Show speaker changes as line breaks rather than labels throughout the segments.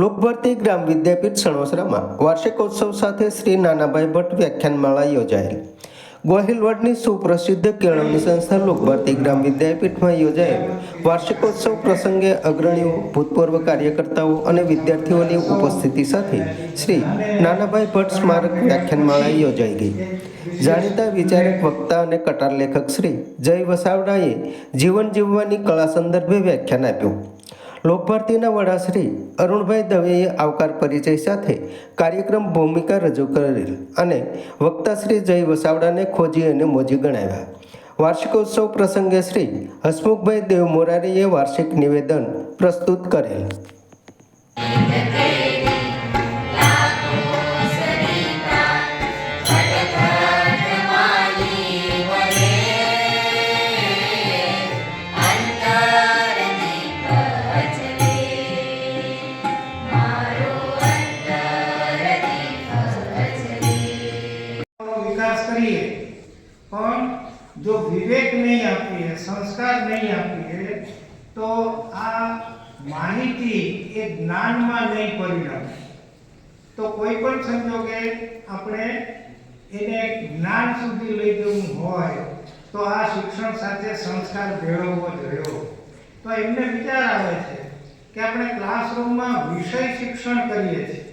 લોકભરતી ગ્રામ વિદ્યાપીઠ સણોસરામાં વાર્ષિકોત્સવ સાથે શ્રી નાનાભાઈ ભટ્ટ વ્યાખ્યાનમાળા યોજાયેલ. ગોહિલવાડની સુપ્રસિદ્ધ કેળવણી સંસ્થા લોકભારતી ગ્રામ વિદ્યાપીઠમાં યોજાયેલ વાર્ષિકોત્સવ પ્રસંગે અગ્રણીઓ, ભૂતપૂર્વ કાર્યકર્તાઓ અને વિદ્યાર્થીઓની ઉપસ્થિતિ સાથે શ્રી નાનાભાઈ ભટ્ટ સ્મારક વ્યાખ્યાનમાળા યોજાઈ ગઈ. જાણીતા વિચારક, વક્તા અને કટાર લેખક શ્રી જય વસાવડાએ જીવન જીવવાની કળા સંદર્ભે વ્યાખ્યાન આપ્યું. લોકભારતીના વડા શ્રી અરુણભાઈ દવેએ આવકાર પરિચય સાથે કાર્યક્રમ ભૂમિકા રજૂ કરેલ અને વક્તા શ્રી જય વસાવડાને ખોજી અને મોજી ગણાવ્યા. વાર્ષિકોત્સવ પ્રસંગે શ્રી હસમુખભાઈ દેવ મોરારીએ વાર્ષિક નિવેદન પ્રસ્તુત કરેલ.
વિવેક નહીં આપીએ સંસ્કાર નહીં આપીએ તો આ માહિતી એ જ્ઞાનમાં નહીં પરિણમે તો કોઈ પણ સંજોગે આપણે એને જ્ઞાન સુધી લઈ જવું હોય, તો આ શિક્ષણ સાથે સંસ્કાર ભેળવવો જોયો તો એમને વિચાર આવે છે કે આપણે ક્લાસરૂમમાં વિષય શિક્ષણ કરીએ છીએ.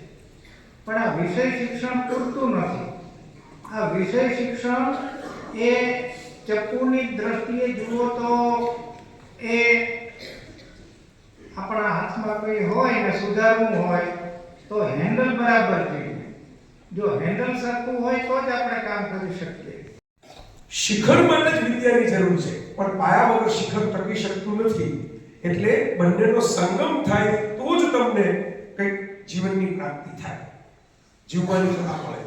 પણ આ વિષય શિક્ષણ પૂરતું નથી. આ વિષય શિક્ષણ એ ચપ્પુની દ્રષ્ટિએ જુઓ તો એ આપણા હાથમાં કોઈ હોય ને સુધારવું હોય, તો હેન્ડલ બરાબર જોઈએ જો હેન્ડલ સરખું હોય તો જ આપણે કામ કરી શકીએ.
શિખર માટે જ વિદ્યાની જરૂર છે, પણ પાયા વગર શિખર ટકી શકતું નથી. એટલે બંનેનો સંગમ થાય તો જ તમને કંઈક જીવનની પ્રાપ્તિ થાય. જીવવાની તક મળે.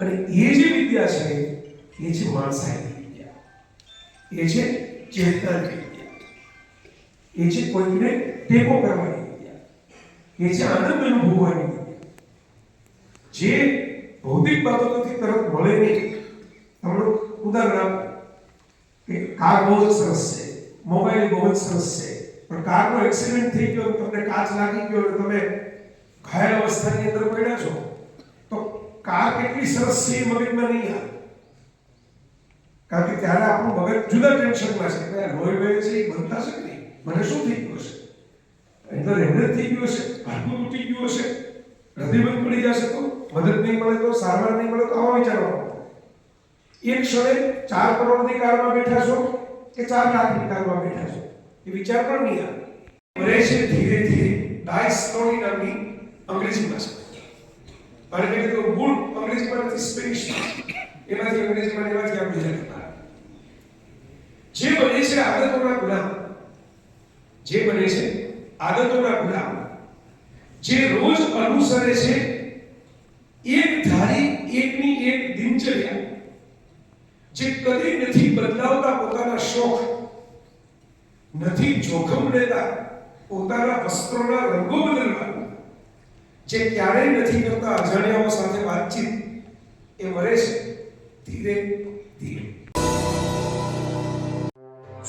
અને એ જે વિદ્યા છે એ છે માણસાઈ વિદ્યા એ છે ચેતન વિદ્યા એ છે કોઈકને ટેકો કરવાની વિદ્યા એ છે આનંદ અનુભવવાની જે ભૌતિક બાબતોથી તરફ મળે નહીં. તમને ઉદાહરણ આપો કે કાર બહુ જ સરસ છે, મોબાઈલ બહુ જ સરસ છે, પણ કારનો એક્સિડન્ટ થઈ ગયો તમને કાચ લાગી ગયો અને તમે ઘાયલ અવસ્થાની અંદર પડ્યા છો, તો કાર કેટલી સરસ છે એ મગજમાં નહીં આવે. કારણ કે ત્યારે આપણું મગજ જુદા ટેન્શનમાં છે. કે લોહી વહે છે, એ બનતા છે કે નહીં? મને શું થઈ ગયું હશે? અંદર હેમરેજ થઈ ગયું હશે. હાડકું તૂટી ગયું હશે. હૃદયબંધ પડી જશે તો મદદ નહીં મળે તો, સારવાર નહીં મળે તો આવા વિચારો એક ક્ષણે ચાર કરોડની કારમાં બેઠા છો કે ચાર લાખની કારમાં બેઠા છો? એ વિચાર પણ નહીં આવે મરે છે ધીરે ધીરે ડાય સ્લોલી નામની અંગ્રેજી ભાષા. અને કે તો મૂળ અંગ્રેજીમાં નથી સ્પેનિશ એમાંથી અંગ્રેજીમાં એમાંથી આપણે ગુજરાતીમાં. જે બને છે આદતોના ગુલામ જે બને છે આદતોના ગુલામ જે રોજ અનુસરે છે, એક ધારી એકની એક દિનચર્યા. જે કદી નથી બદલાવતા પોતાના શોખ, નથી જોખમ લેતા પોતાના વસ્ત્રોના રંગો બદલવા. જે ક્યારેય નથી કરતા અજાણ્યાઓ સાથે વાતચીત, એ મરે છે ધીરે ધીરે.